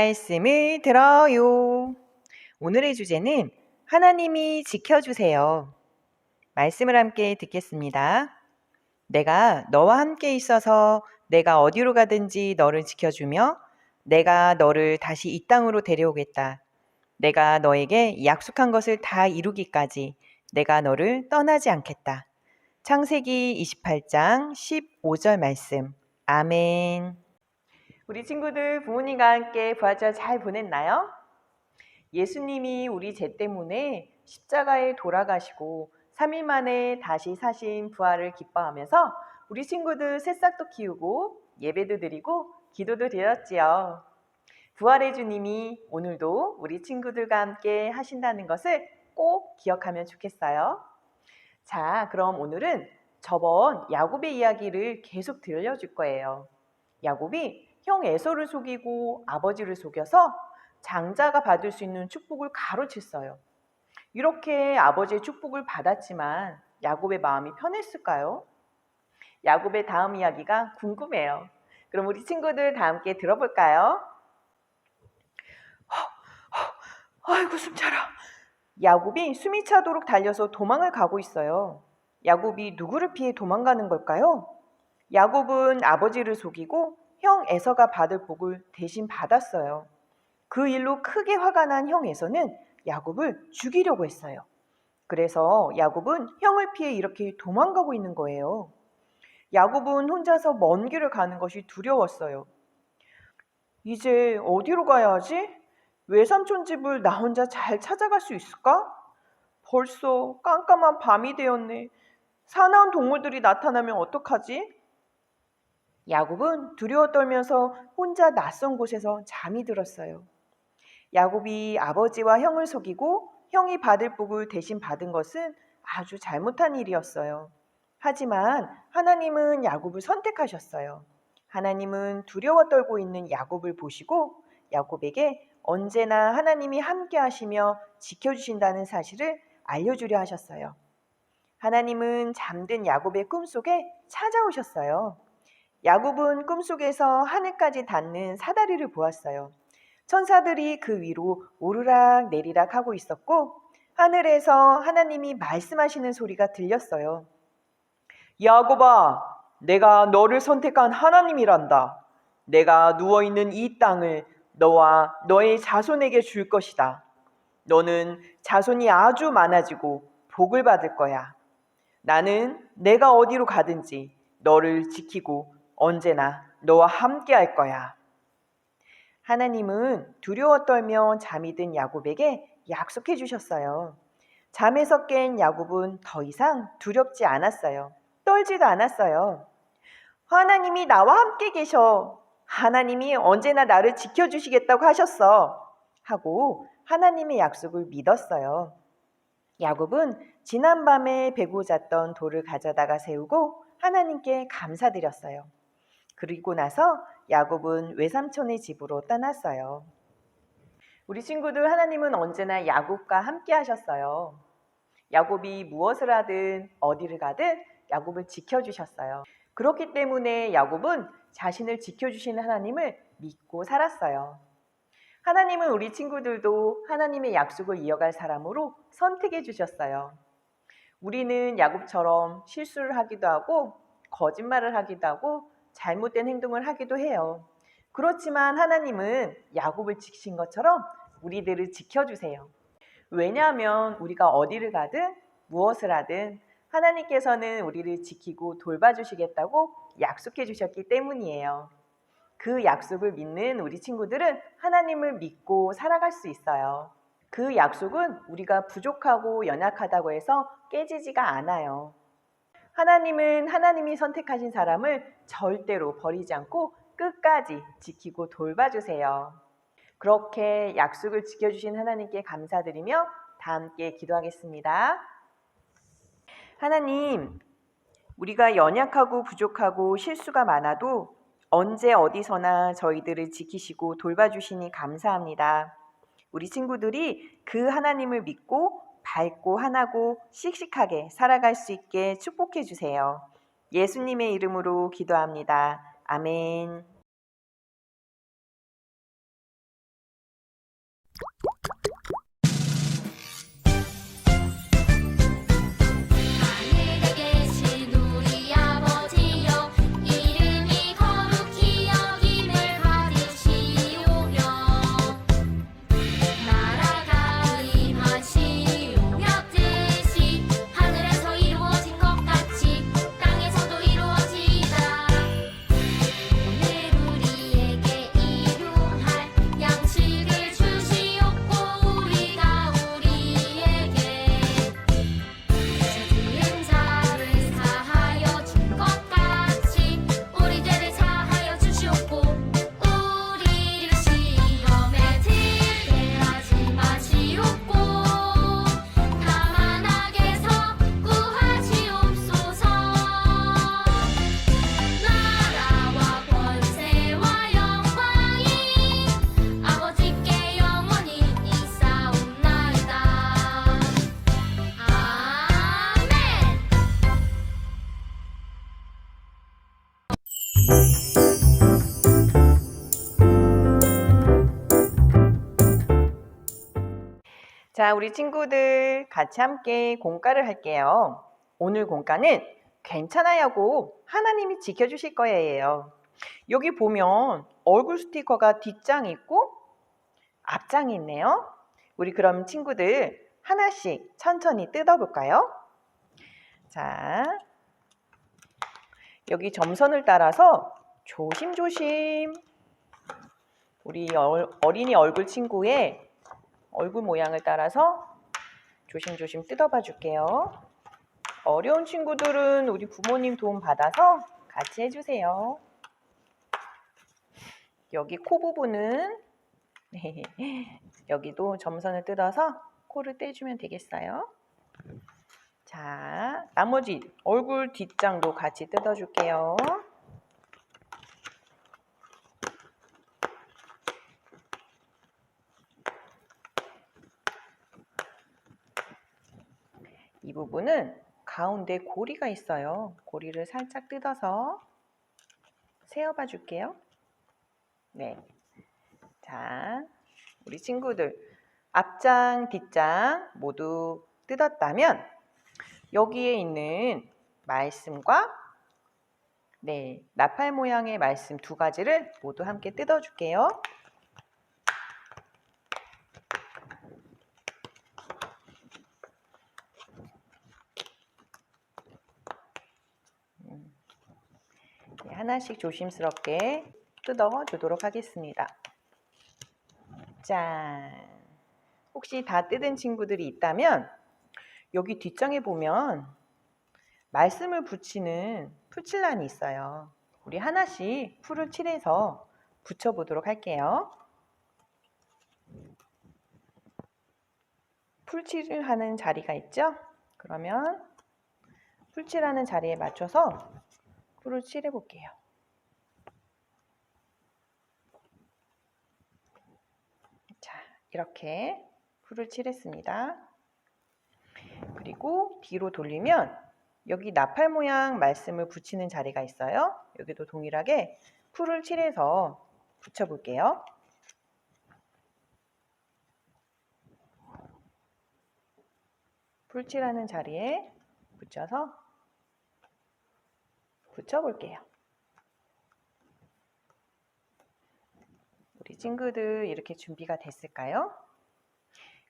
말씀을 들어요. 오늘의 주제는 하나님이 지켜주세요. 말씀을 함께 듣겠습니다. 내가 너와 함께 있어서 내가 어디로 가든지 너를 지켜주며 내가 너를 다시 이 땅으로 데려오겠다. 내가 너에게 약속한 것을 다 이루기까지 내가 너를 떠나지 않겠다. 창세기 28장 15절 말씀. 아멘. 우리 친구들 부모님과 함께 부활절 잘 보냈나요? 예수님이 우리 죄 때문에 십자가에 돌아가시고 3일 만에 다시 사신 부활을 기뻐하면서 우리 친구들 새싹도 키우고 예배도 드리고 기도도 드렸지요. 부활의 주님이 오늘도 우리 친구들과 함께 하신다는 것을 꼭 기억하면 좋겠어요. 자, 그럼 오늘은 저번 야곱의 이야기를 계속 들려줄 거예요. 야곱이 형 에서를 속이고 아버지를 속여서 장자가 받을 수 있는 축복을 가로챘어요. 이렇게 아버지의 축복을 받았지만 야곱의 마음이 편했을까요? 야곱의 다음 이야기가 궁금해요. 그럼 우리 친구들 다 함께 들어볼까요? 아이고 숨차라. 야곱이 숨이 차도록 달려서 도망을 가고 있어요. 야곱이 누구를 피해 도망가는 걸까요? 야곱은 아버지를 속이고 형 에서가 받을 복을 대신 받았어요. 그 일로 크게 화가 난 형 에서는 야곱을 죽이려고 했어요. 그래서 야곱은 형을 피해 이렇게 도망가고 있는 거예요. 야곱은 혼자서 먼 길을 가는 것이 두려웠어요. 이제 어디로 가야 하지? 외삼촌 집을 나 혼자 잘 찾아갈 수 있을까? 벌써 깜깜한 밤이 되었네. 사나운 동물들이 나타나면 어떡하지? 야곱은 두려워 떨면서 혼자 낯선 곳에서 잠이 들었어요. 야곱이 아버지와 형을 속이고 형이 받을 복을 대신 받은 것은 아주 잘못한 일이었어요. 하지만 하나님은 야곱을 선택하셨어요. 하나님은 두려워 떨고 있는 야곱을 보시고 야곱에게 언제나 하나님이 함께 하시며 지켜주신다는 사실을 알려주려 하셨어요. 하나님은 잠든 야곱의 꿈속에 찾아오셨어요. 야곱은 꿈속에서 하늘까지 닿는 사다리를 보았어요. 천사들이 그 위로 오르락 내리락 하고 있었고 하늘에서 하나님이 말씀하시는 소리가 들렸어요. 야곱아, 내가 너를 선택한 하나님이란다. 내가 누워 있는 이 땅을 너와 너의 자손에게 줄 것이다. 너는 자손이 아주 많아지고 복을 받을 거야. 나는 내가 어디로 가든지 너를 지키고 언제나 너와 함께 할 거야. 하나님은 두려워 떨며 잠이 든 야곱에게 약속해 주셨어요. 잠에서 깬 야곱은 더 이상 두렵지 않았어요. 떨지도 않았어요. 하나님이 나와 함께 계셔. 하나님이 언제나 나를 지켜주시겠다고 하셨어. 하고 하나님의 약속을 믿었어요. 야곱은 지난밤에 베고 잤던 돌을 가져다가 세우고 하나님께 감사드렸어요. 그리고 나서 야곱은 외삼촌의 집으로 떠났어요. 우리 친구들 하나님은 언제나 야곱과 함께 하셨어요. 야곱이 무엇을 하든 어디를 가든 야곱을 지켜주셨어요. 그렇기 때문에 야곱은 자신을 지켜주시는 하나님을 믿고 살았어요. 하나님은 우리 친구들도 하나님의 약속을 이어갈 사람으로 선택해 주셨어요. 우리는 야곱처럼 실수를 하기도 하고 거짓말을 하기도 하고 잘못된 행동을 하기도 해요. 그렇지만 하나님은 야곱을 지키신 것처럼 우리들을 지켜주세요. 왜냐하면 우리가 어디를 가든 무엇을 하든 하나님께서는 우리를 지키고 돌봐주시겠다고 약속해 주셨기 때문이에요. 그 약속을 믿는 우리 친구들은 하나님을 믿고 살아갈 수 있어요. 그 약속은 우리가 부족하고 연약하다고 해서 깨지지가 않아요. 하나님은 하나님이 선택하신 사람을 절대로 버리지 않고 끝까지 지키고 돌봐주세요. 그렇게 약속을 지켜주신 하나님께 감사드리며 다 함께 기도하겠습니다. 하나님, 우리가 연약하고 부족하고 실수가 많아도 언제 어디서나 저희들을 지키시고 돌봐주시니 감사합니다. 우리 친구들이 그 하나님을 믿고 밝고 하나고 씩씩하게 살아갈 수 있게 축복해 주세요. 예수님의 이름으로 기도합니다. 아멘. 자, 우리 친구들 같이 함께 공과를 할게요. 오늘 공과는 괜찮아요고 하나님이 지켜주실 거예요. 여기 보면 얼굴 스티커가 뒷장이 있고 앞장이 있네요. 우리 그럼 친구들 하나씩 천천히 뜯어볼까요? 자, 여기 점선을 따라서 조심조심 우리 얼- 어린이 얼굴 친구의 얼굴 모양을 따라서 조심조심 뜯어봐 줄게요. 어려운 친구들은 우리 부모님 도움 받아서 같이 해주세요. 여기 코 부분은 네, 여기도 점선을 뜯어서 코를 떼주면 되겠어요. 자, 나머지 얼굴 뒷장도 같이 뜯어줄게요. 이 부분은 가운데 고리가 있어요. 고리를 살짝 뜯어서 세어봐 줄게요. 네. 자, 우리 친구들 앞장, 뒷장 모두 뜯었다면 여기에 있는 말씀과 네, 나팔 모양의 말씀 두 가지를 모두 함께 뜯어 줄게요. 네, 하나씩 조심스럽게 뜯어 주도록 하겠습니다. 짠. 혹시 다 뜯은 친구들이 있다면 여기 뒷장에 보면 말씀을 붙이는 풀칠란이 있어요. 우리 하나씩 풀을 칠해서 붙여보도록 할게요. 풀칠을 하는 자리가 있죠? 그러면 풀칠하는 자리에 맞춰서 풀을 칠해 볼게요. 자, 이렇게 풀을 칠했습니다. 그리고 뒤로 돌리면 여기 나팔 모양 말씀을 붙이는 자리가 있어요. 여기도 동일하게 풀을 칠해서 붙여 볼게요. 풀칠하는 자리에 붙여서 붙여볼게요. 우리 친구들 이렇게 준비가 됐을까요?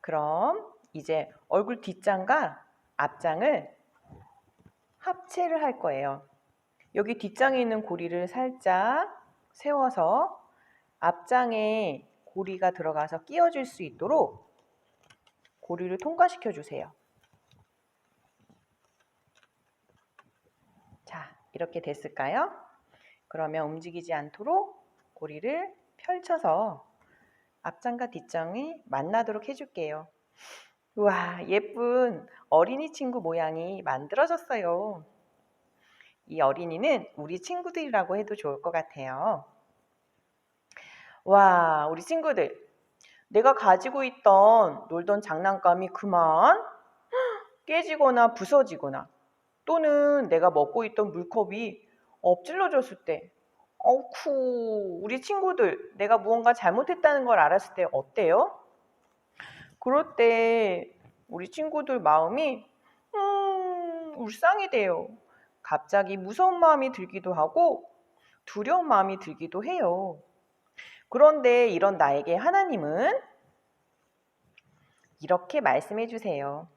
그럼 이제 얼굴 뒷장과 앞장을 합체를 할 거예요. 여기 뒷장에 있는 고리를 살짝 세워서 앞장에 고리가 들어가서 끼워질 수 있도록 고리를 통과시켜 주세요. 자, 이렇게 됐을까요? 그러면 움직이지 않도록 고리를 펼쳐서 앞장과 뒷장이 만나도록 해줄게요. 우와, 예쁜 어린이 친구 모양이 만들어졌어요. 이 어린이는 우리 친구들이라고 해도 좋을 것 같아요. 와, 우리 친구들. 내가 가지고 있던 놀던 장난감이 그만 깨지거나 부서지거나 또는 내가 먹고 있던 물컵이 엎질러졌을 때 어쿠 우리 친구들 내가 무언가 잘못했다는 걸 알았을 때 어때요? 그럴 때 우리 친구들 마음이 음 울상이 돼요. 갑자기 무서운 마음이 들기도 하고 두려운 마음이 들기도 해요. 그런데 이런 나에게 하나님은 이렇게 말씀해 주세요.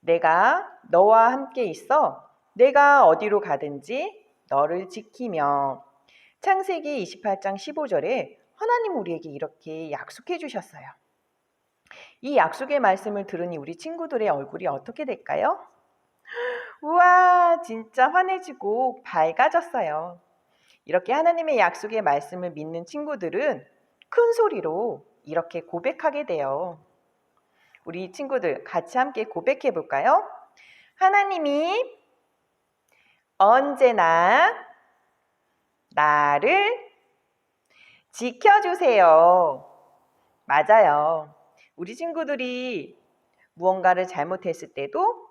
내가 너와 함께 있어 내가 어디로 가든지 너를 지키며 창세기 28장 15절에 하나님 우리에게 이렇게 약속해 주셨어요. 이 약속의 말씀을 들으니 우리 친구들의 얼굴이 어떻게 될까요? 우와, 진짜 환해지고 밝아졌어요. 이렇게 하나님의 약속의 말씀을 믿는 친구들은 큰 소리로 이렇게 고백하게 돼요. 우리 친구들 같이 함께 고백해 볼까요? 하나님이 언제나 나를 지켜주세요. 맞아요. 우리 친구들이 무언가를 잘못했을 때도,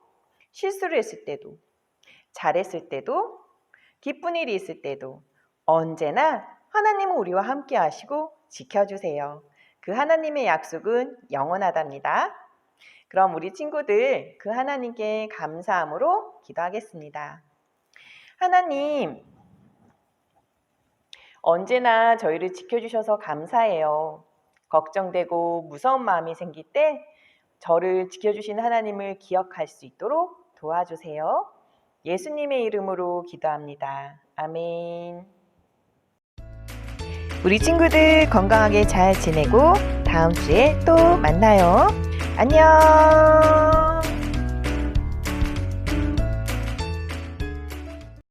실수를 했을 때도, 잘했을 때도, 기쁜 일이 있을 때도 언제나 하나님은 우리와 함께 하시고 지켜주세요. 그 하나님의 약속은 영원하답니다. 그럼 우리 친구들 그 하나님께 감사함으로 기도하겠습니다. 하나님, 언제나 저희를 지켜주셔서 감사해요. 걱정되고 무서운 마음이 생길 때 저를 지켜주신 하나님을 기억할 수 있도록 도와주세요. 예수님의 이름으로 기도합니다. 아멘. 우리 친구들 건강하게 잘 지내고 다음 주에 또 만나요. 안녕.